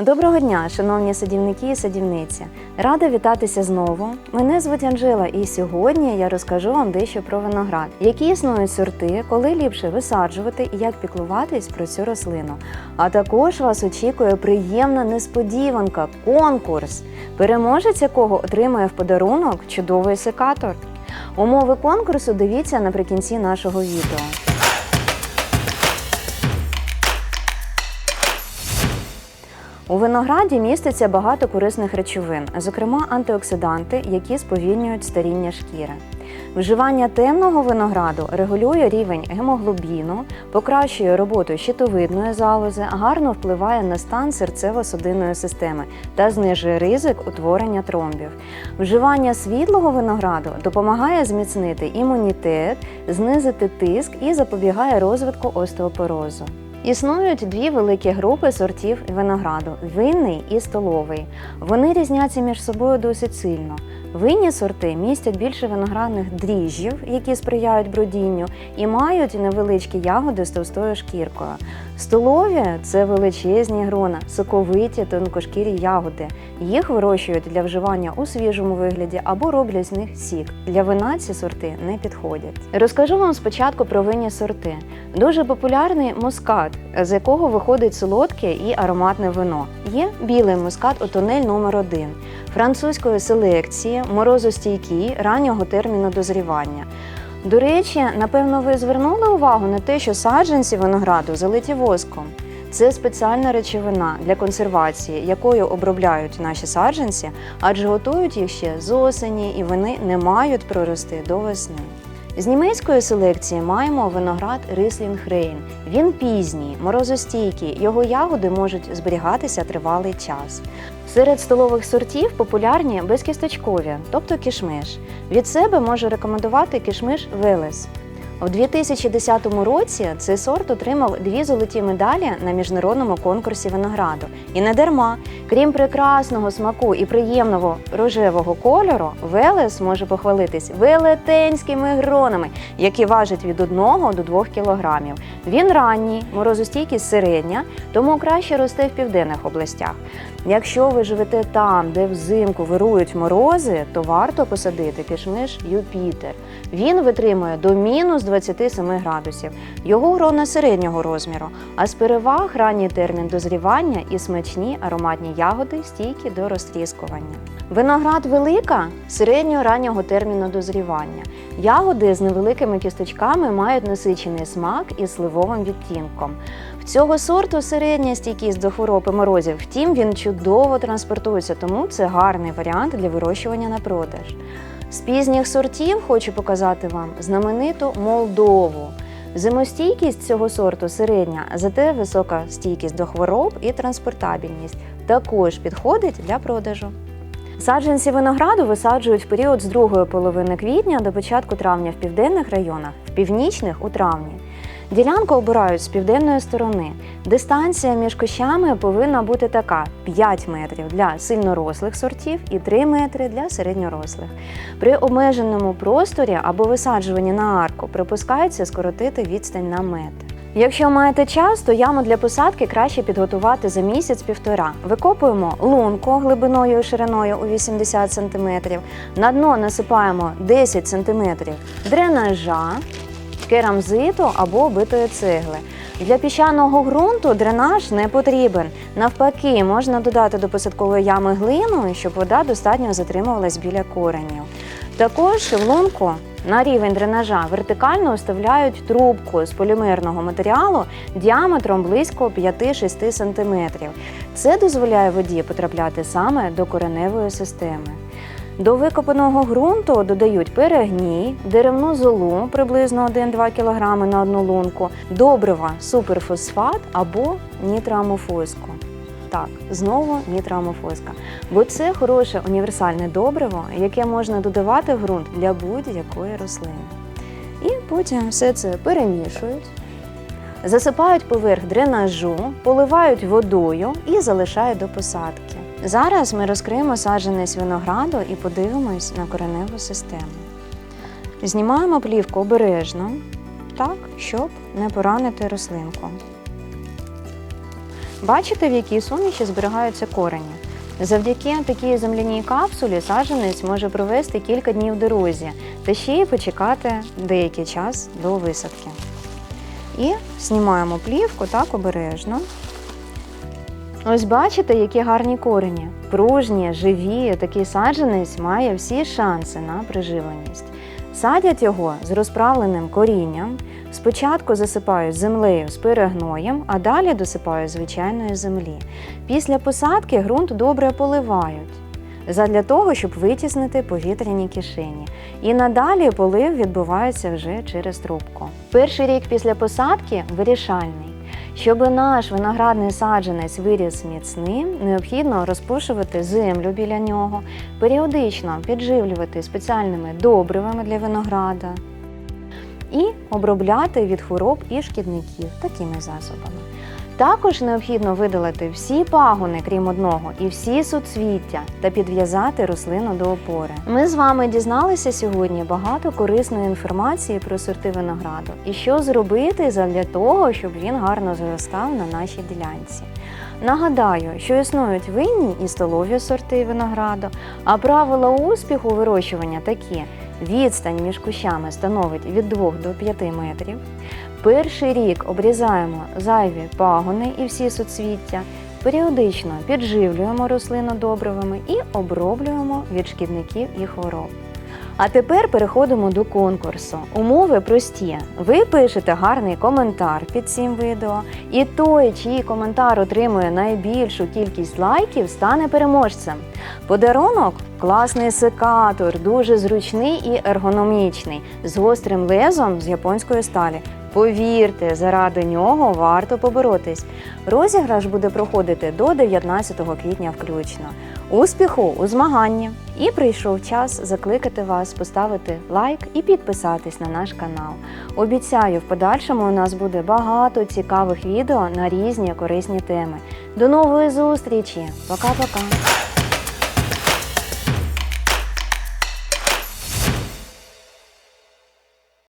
Доброго дня, шановні садівники і садівниці. Рада вітатися знову. Мене звуть Анжела, і сьогодні я розкажу вам дещо про виноград, які існують сорти, коли ліпше висаджувати і як піклуватись про цю рослину. А також вас очікує приємна несподіванка конкурс, переможець якого отримає в подарунок чудовий секатор. Умови конкурсу дивіться наприкінці нашого відео. У винограді міститься багато корисних речовин, зокрема антиоксиданти, які сповільнюють старіння шкіри. Вживання темного винограду регулює рівень гемоглобіну, покращує роботу щитовидної залози, гарно впливає на стан серцево-судинної системи та знижує ризик утворення тромбів. Вживання світлого винограду допомагає зміцнити імунітет, знизити тиск і запобігає розвитку остеопорозу. Існують дві великі групи сортів винограду винний і столовий. Вони різняться між собою досить сильно. Винні сорти містять більше виноградних дріжджів, які сприяють бродінню, і мають невеличкі ягоди з товстою шкіркою. Столові це величезні грона, соковиті тонкошкірі ягоди. Їх вирощують для вживання у свіжому вигляді або роблять з них сік. Для вина ці сорти не підходять. Розкажу вам спочатку про винні сорти. Дуже популярний мускат, з якого виходить солодке і ароматне вино. Є білий мускат отонель номер 1 французької селекції, морозостійкий, раннього терміну дозрівання. До речі, напевно, ви звернули увагу на те, що саджанці винограду залиті воском. Це спеціальна речовина для консервації, якою обробляють наші саджанці, адже готують їх ще з осені і вони не мають прорости до весни. З німецької селекції маємо виноград Рислінг Рейн. Він пізній, морозостійкий, його ягоди можуть зберігатися тривалий час. Серед столових сортів популярні безкісточкові, тобто кішмиш. Від себе можу рекомендувати кішмиш Велес. У 2010 році цей сорт отримав дві золоті медалі на міжнародному конкурсі винограду. І не дарма, крім прекрасного смаку і приємного рожевого кольору, Велес може похвалитись велетенськими гронами, які важать від 1 до 2 кілограмів. Він ранній, морозостійкість середня, тому краще росте в південних областях. Якщо ви живете там, де взимку вирують морози, то варто посадити кишмиш Юпітер. Він витримує до мінус 27 градусів. Його грона середнього розміру, а з переваг ранній термін дозрівання і смачні ароматні ягоди стійкі до розтріскування. Виноград велика середнього раннього терміну дозрівання. Ягоди з невеликими кісточками мають насичений смак із сливовим відтінком. Цього сорту середня стійкість до хвороб і морозів, втім він чудово транспортується, тому це гарний варіант для вирощування на продаж. З пізніх сортів хочу показати вам знамениту Молдову. Зимостійкість цього сорту середня, зате висока стійкість до хвороб і транспортабельність також підходить для продажу. Саджанці винограду висаджують в період з другої половини квітня до початку травня в південних районах, в північних у травні. Ділянку обирають з південної сторони. Дистанція між кущами повинна бути така: 5 метрів для сильнорослих сортів і 3 метри для середньорослих. При обмеженому просторі або висаджуванні на арку припускається скоротити відстань на метр. Якщо маєте час, то яму для посадки краще підготувати за місяць-півтора. Викопуємо лунку глибиною і шириною у 80 см, на дно насипаємо 10 см дренажа, керамзиту або битої цегли. Для піщаного ґрунту дренаж не потрібен. Навпаки, можна додати до посадкової ями глину, щоб вода достатньо затримувалась біля коренів. Також в лунку на рівень дренажа вертикально вставляють трубку з полімерного матеріалу діаметром близько 5-6 см. Це дозволяє воді потрапляти саме до кореневої системи. До викопаного ґрунту додають перегній, деревну золу приблизно 1-2 кг на одну лунку, добрива суперфосфат або нітроамофоску. Так, знову нітроамофоска. Бо це хороше універсальне добриво, яке можна додавати в ґрунт для будь-якої рослини. І потім все це перемішують, засипають поверх дренажу, поливають водою і залишають до посадки. Зараз ми розкриємо саджанець винограду і подивимось на кореневу систему. Знімаємо плівку обережно, так, щоб не поранити рослинку. Бачите, в якій суміші зберігаються корені? Завдяки такій земляній капсулі саджанець може провести кілька днів в дорозі та ще й почекати деякий час до висадки. І знімаємо плівку так обережно. Ось бачите, які гарні корені. Пружні, живі, такий саджанець має всі шанси на приживленість. Садять його з розправленим корінням. Спочатку засипають землею з перегноєм, а далі досипають звичайної землі. Після посадки ґрунт добре поливають. Задля того, щоб витіснити повітряні кишені. І надалі полив відбувається вже через трубку. Перший рік після посадки вирішальний. Щоб наш виноградний саджанець виріс міцним, необхідно розпушувати землю біля нього, періодично підживлювати спеціальними добривами для винограда і обробляти від хвороб і шкідників такими засобами. Також необхідно видалити всі пагони, крім одного, і всі суцвіття та підв'язати рослину до опори. Ми з вами дізналися сьогодні багато корисної інформації про сорти винограду і що зробити для того, щоб він гарно зростав на нашій ділянці. Нагадаю, що існують винні і столові сорти винограду, а правила успіху вирощування такі: відстань між кущами становить від 2 до 5 метрів. Перший рік обрізаємо зайві пагони і всі суцвіття, періодично підживлюємо рослину добривами і оброблюємо від шкідників і хвороб. А тепер переходимо до конкурсу. Умови прості. Ви пишете гарний коментар під цим відео, і той, чий коментар отримує найбільшу кількість лайків, стане переможцем. Подарунок класний секатор, дуже зручний і ергономічний, з гострим лезом з японської сталі. Повірте, заради нього варто поборотись. Розіграш буде проходити до 19 квітня включно. Успіху у змаганні! І прийшов час закликати вас поставити лайк і підписатись на наш канал. Обіцяю, в подальшому у нас буде багато цікавих відео на різні корисні теми. До нової зустрічі! Пока-пока!